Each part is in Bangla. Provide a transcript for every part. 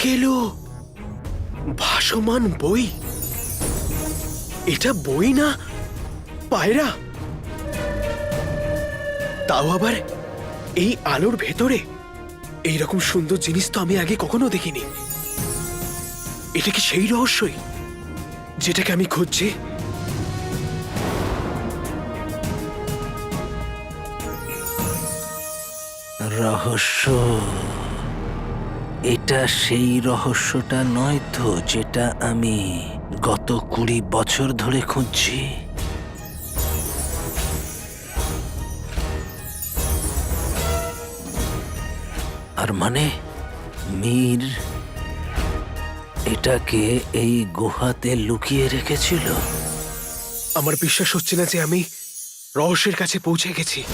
চাক খেলো ভাসমান বই। এটা বই না, পায়রা? তাও আবার এই আলোর ভেতরে? এইরকম সুন্দর জিনিস তো আমি আগে কখনো দেখিনি। এটা কি সেই রহস্যই যেটাকে আমি খুঁজছি? রহস্য। এটা সেই রহস্যটা নয় তো যেটা আমি গত কুড়ি বছর ধরে খুঁজছি। আর মানে মীর এটাকে এই গুহাতে লুকিয়ে রেখেছিল। আমার বিশ্বাস হচ্ছে না যে আমি রহস্যের কাছে পৌঁছে গেছি।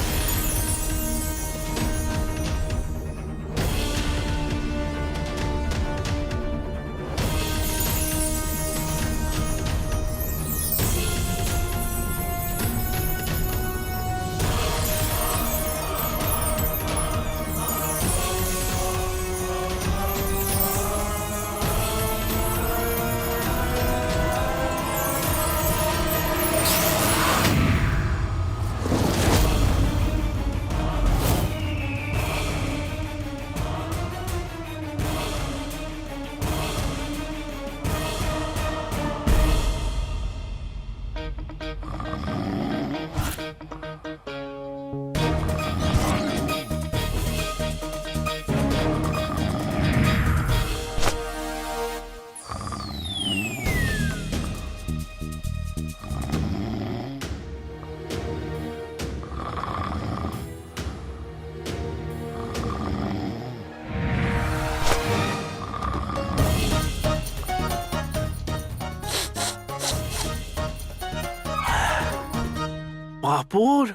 পাপড়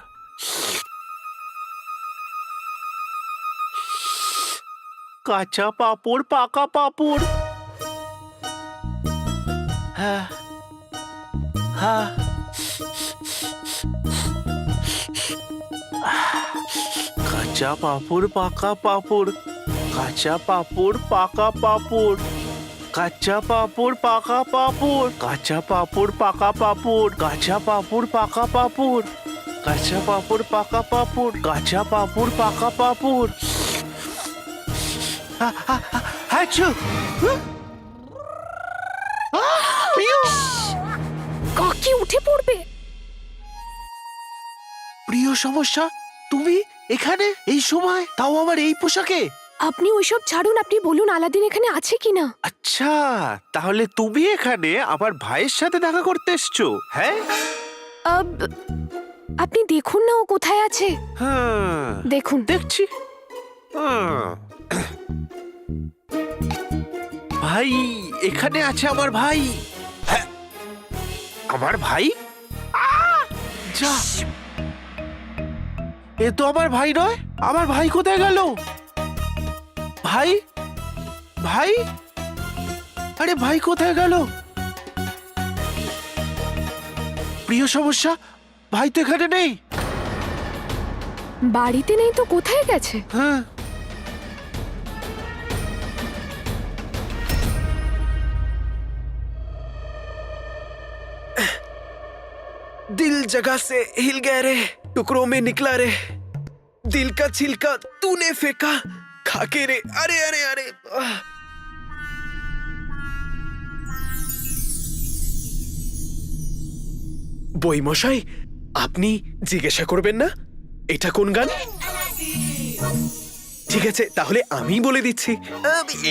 কাঁচা পাপড় পাকা পাপড় হ্যাঁ হ্যাঁ কাঁচা পাপড় পাকা পাপড় কাঁচা পাপড় পাকা পাপড় কাঁচা পাপড় পাকা পাপড় কাঁচা পাপড় পাকা পাপড় কাঁচা পাপড় পাকা পাপড় কাঁচা পাপড় পাকা পাপড় কাঁচা পাপড় পাকা পাপড়। হাঁচু কাকি উঠে পড়বে। প্রিয় সমস্যা তুমি এখানে এই সময়? তাও আমার এই পোশাকে? আপনি ওইসব ছাড়ুন আপনি বলুন আলাদিন এখানে আছে কিনা। আচ্ছা তাহলে তুমি এখানে আমার ভাইয়ের সাথে দেখা করতে এসছো হ্যাঁ? আপনি দেখুন না ও কোথায় আছে। হ্যাঁ। দেখুন। দেখছি। হুম। ভাই এখানে আছে আমার ভাই। হ্যাঁ, আমার ভাই? আহ! যা। এ তো আমার ভাই নয় আমার ভাই কোথায় গেল? ভাই? ভাই? আরে ভাই কোথায় গেল? প্রিয় সমস্যা ভাই তো এখানে নেই বাড়িতে নেই তো কোথায় গেছে হ্যাঁ दिल जगह से हिल गया रे टुकड़ों में निकला रे दिल का छिलका तूने फेंका खाके रे अरे अरे अरे आह। বই মশাই আপনি জিজ্ঞাসা করবেন না? এটা কোন গান? ঠিক আছে, তাহলে আমি বলে দিচ্ছি।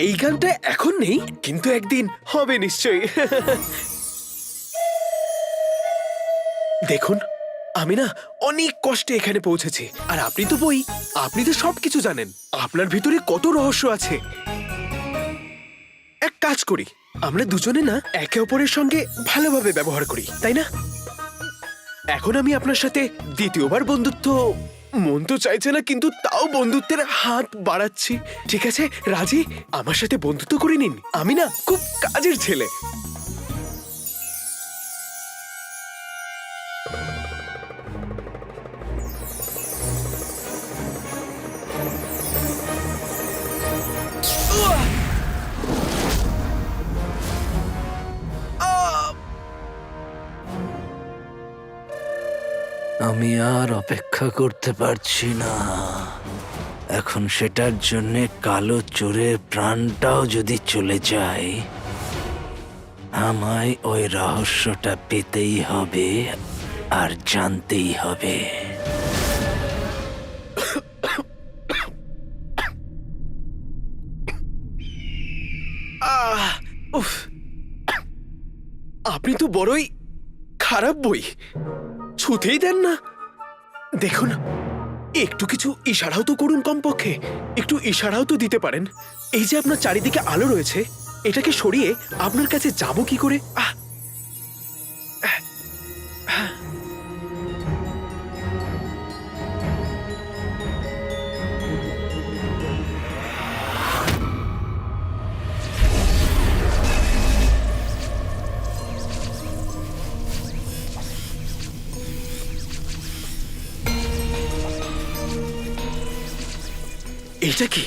এই গানটা এখন নেই, কিন্তু একদিন হবে নিশ্চয়ই। দেখুন, আমি না অনেক কষ্টে এখানে পৌঁছেছি। আর আপনি তো বই, আপনি তো সবকিছু জানেন। আপনার ভিতরে কত রহস্য আছে। এক কাজ করি, আমরা দুজনে না একে অপরের সঙ্গে ভালোভাবে ব্যবহার করি, তাই না? এখন আমি আপনার সাথে দ্বিতীয়বার বন্ধুত্ব, মন তো চাইছে না, কিন্তু তাও বন্ধুত্বের হাত বাড়াচ্ছি। ঠিক আছে, রাজি? আমার সাথে বন্ধুত্ব করে নিন। আমি না, খুব কাজের ছেলে। আমি আর অপেক্ষা করতে পারছি না। এখন সেটার জন্য কালো চোরের প্রাণটাও যদি চলে যায়, আমায় ওই রহস্যটা পেতেই হবে আর জানতেই হবে। আপনি তো বড়ই খারাপ বই। ছুতেই দেন না। দেখুন, একটু কিছু ইশারাও তো করুন কমপক্ষে। একটু ইশারাও তো দিতে পারেন। এই যে আপনার চারিদিকে আলো রয়েছে, এটাকে সরিয়ে আপনার কাছে যাব কি করে? আহ! এটা কি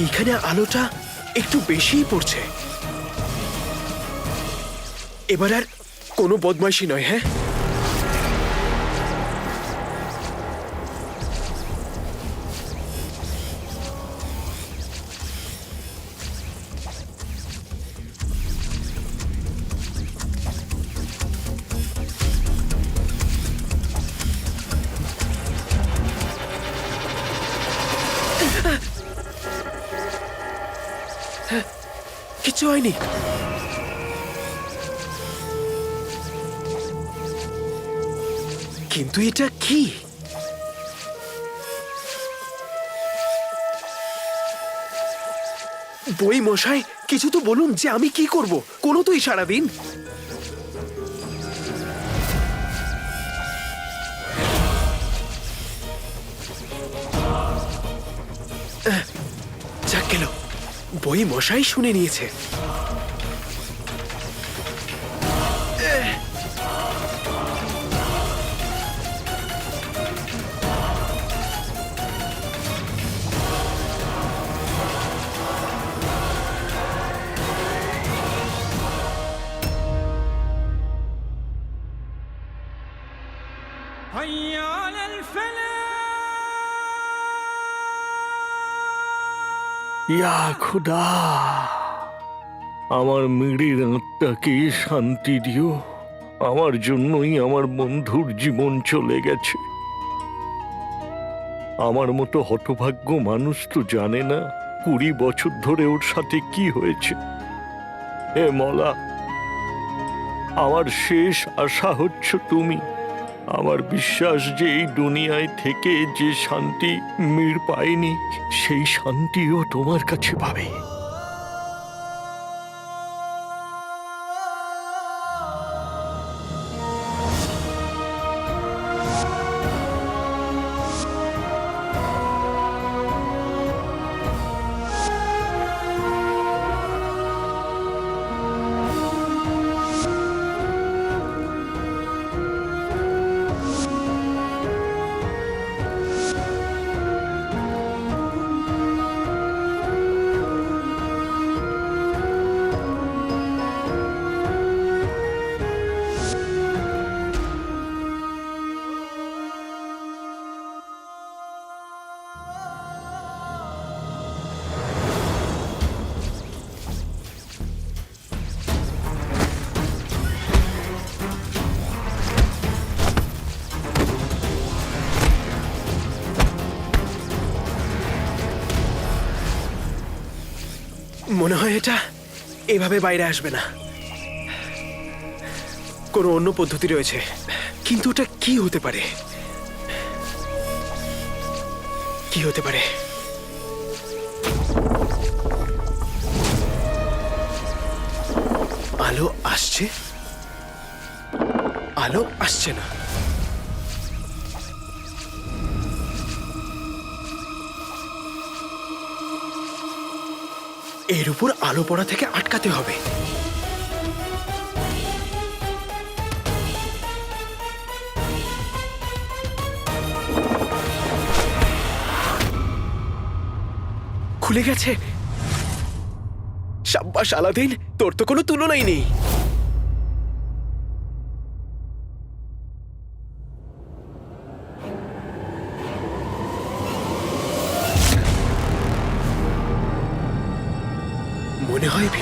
এইখানে আলোটা একটু বেশিই পড়ছে। এবার আর কোনো বদমাইশি নয় হ্যাঁ? কিচ্ছু হয়নি। কিন্তু এটা কি? বই মশাই কিছু তো বলুন যে আমি কি করব? কোনো তো ইশারা দিন। বই মশাই শুনে নিয়েছে। ইয়া খুদা। আমার মিড়ির আত্মাকে শান্তি দিও? আমার জন্যই আমার বন্ধুর জীবন চলে গেছে। আমার মতো হতভাগ্য মানুষ তো জানে না কুড়ি বছর ধরে ওর সাথে কি হয়েছে। হে মলা, আমার শেষ আশা হচ্ছ তুমি। আমার বিশ্বাস যে এই দুনিয়ায় থেকে যে শান্তি মির পায়নি, সেই শান্তিও তোমার কাছে পাবে। মনে হয় এটা এভাবে বাইরে আসবে না। কোনো অন্য পদ্ধতি রয়েছে, কিন্তু ওটা কি হতে পারে? কি হতে পারে? আলো আসছে? আলো আসছে না। এর উপর আলো পড়া থেকে আটকাতে হবে। খুলে গেছে। সাব্বাস, আলাদিন, তোর তো কোনো তুলনাই নেই।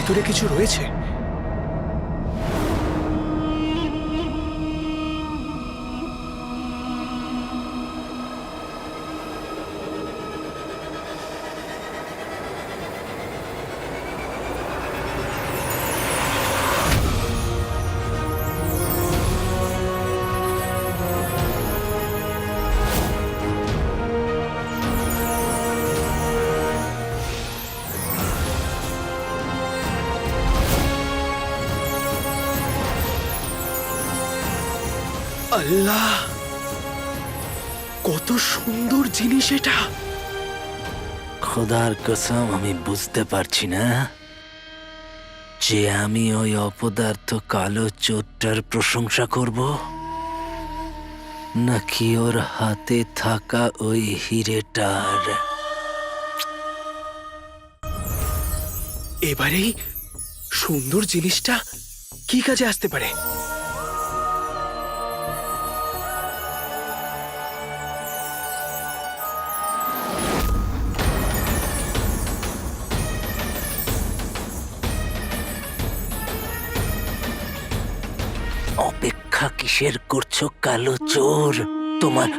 ভিতরে কিছু রয়েছে? আল্লাহ কত সুন্দর জিনিস এটা। খোদার কসম আমি বুঝতে পারছি না যে আমি ওই অপদার্থ কালো চোরটার প্রশংসা করব নাকি ওর হাতে থাকা ওই হিরেটার। এবারেই সুন্দর জিনিসটা কি কাজে আসতে পারে? অপেক্ষা কিসের করছ, কালো চোর? তোমার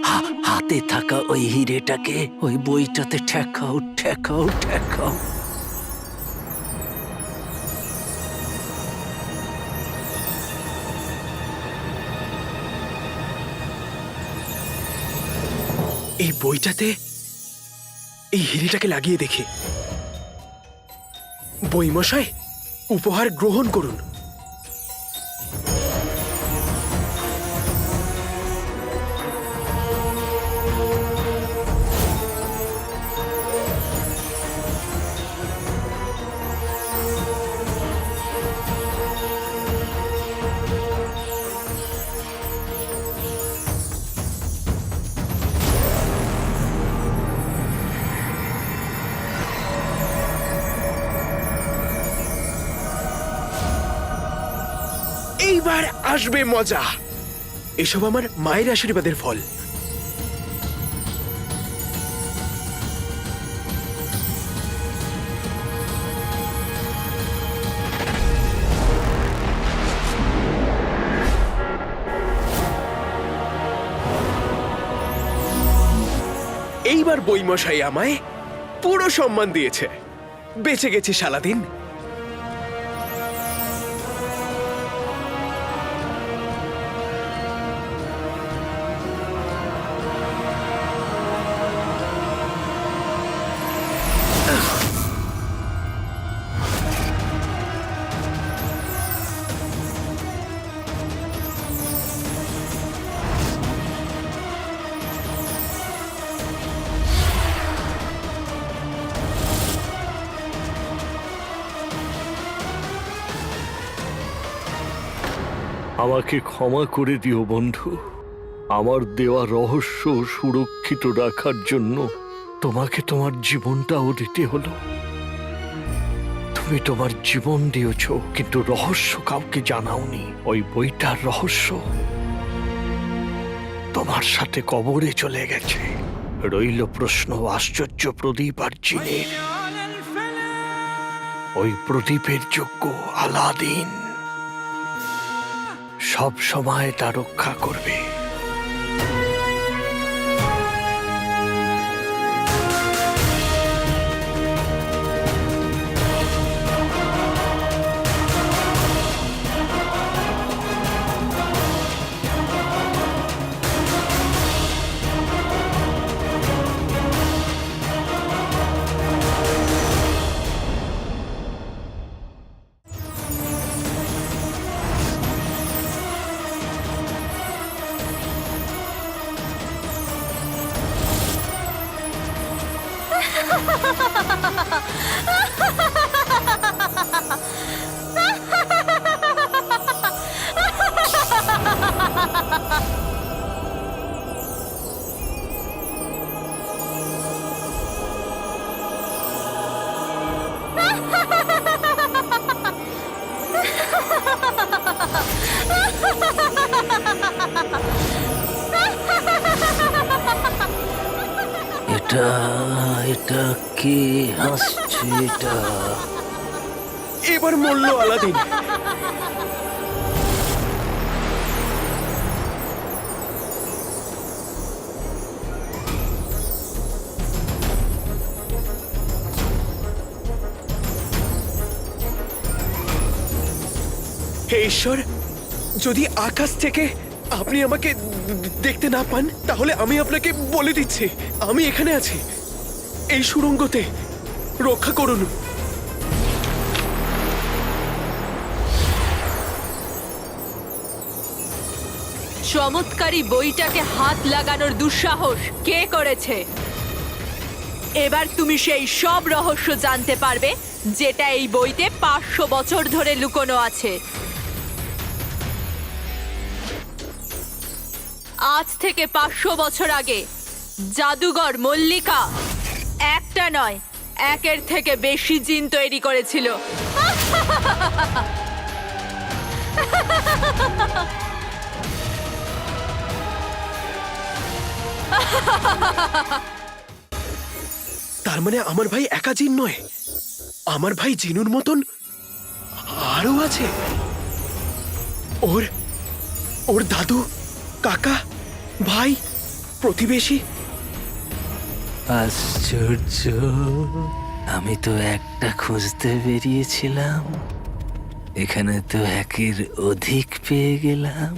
হাতে থাকা ওই হিরেটাকে ওই বইটাতে ঠেকাও ঠেকাও ঠেকাও। এই বইটাতে, এই হিরেটাকে লাগিয়ে দেখি। বইমশাই, উপহার গ্রহণ করুন। আসবে মজা। এসব আমার মায়ের আশীর্বাদের ফল। এইবার বইমশাই আমায় পুরো সম্মান দিয়েছে। বেঁচে গেছি সালাদিন আমাকে ক্ষমা করে দিও, বন্ধু। আমার দেওয়া রহস্য সুরক্ষিত রাখার জন্য তোমাকে তোমার জীবনটাও দিতে হলো। তুমি তোমার জীবন দিয়েছ, কিন্তু রহস্য কাউকে জানাওনি। ওই বইটার রহস্য তোমার সাথে কবরে চলে গেছে। রইল প্রশ্ন আশ্চর্য প্রদীপ আর জিনের। ওই প্রদীপের যোগ্য আলাদিন। সব সময় তা রক্ষা করবে। এবার মরল আলাদিন। হে ঈশ্বর, যদি আকাশ থেকে আপনি আমাকে দেখতে না পান, তাহলে আমি আপনাকে বলে দিচ্ছি। আমি এখানে আছি। এই সুড়ঙ্গতে রক্ষা করুন। চমৎকারী বইটাকে হাত লাগানোর দুঃসাহস কে করেছে? এবার তুমি সেই সব রহস্য জানতে পারবে, যেটা এই বইতে পাঁচশো বছর ধরে লুকোনো আছে। আজ থেকে পাঁচশো বছর আগে, জাদুঘর মল্লিকা একটা নয় একের থেকে বেশি জিন তৈরি করেছিল। তার মানে আমার ভাই একা জিন নয়। আমার ভাই জিনুর মতন আরও আছে। ওর ওর দাদু, কাকা, ভাই, প্রতিবেশী আশ্চর্য আমি তো একটা খুঁজতে বেরিয়েছিলাম। এখানে তো একের অধিক পেয়ে গেলাম।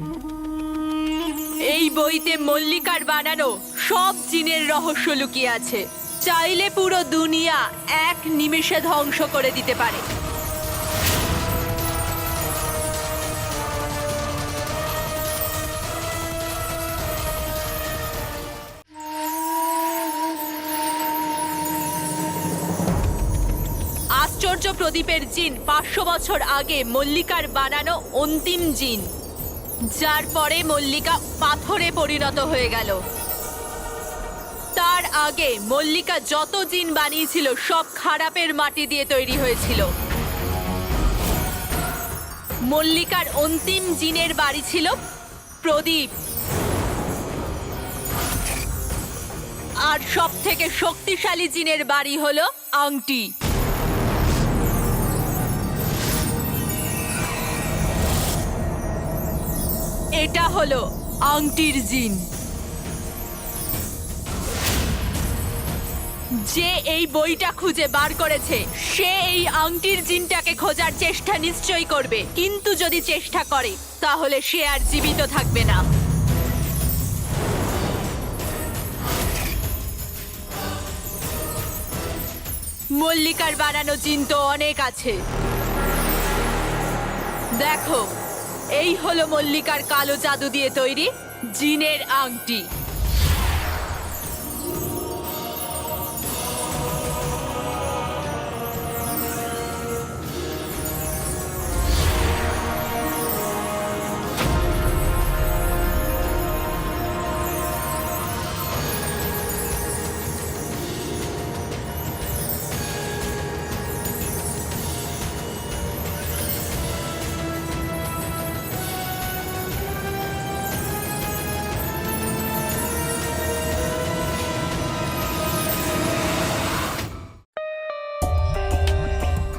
এই বইতে মল্লিকার বানানো সব জিনের রহস্য লুকিয়ে আছে। চাইলে পুরো দুনিয়া এক নিমেষে ধ্বংস করে দিতে পারে। প্রদীপের জিন পাঁচশো বছর আগে মল্লিকার বানানো অন্তিম জিন, যার পরে মল্লিকা পাথরে পরিণত হয়ে গেল। তার আগে মল্লিকা যত জিন বানিয়েছিল, সব খারাপের মাটি দিয়ে তৈরি হয়েছিল। মল্লিকার অন্তিম জিনের বাড়ি ছিল প্রদীপ। আর সব থেকে শক্তিশালী জিনের বাড়ি হলো আংটি। এটা হলো আংটির জিন। যে এই বইটা খুঁজে বার করেছে, সে এই আংটির জিনটাকে খোঁজার চেষ্টা নিশ্চয়ই করবে। কিন্তু যদি চেষ্টা করে, তাহলে সে আর জীবিত থাকবে না। মল্লিকার বানানো জিন তো অনেক আছে। দেখো এই হলো মল্লিকার কালো জাদু দিয়ে তৈরি জিনের আংটি।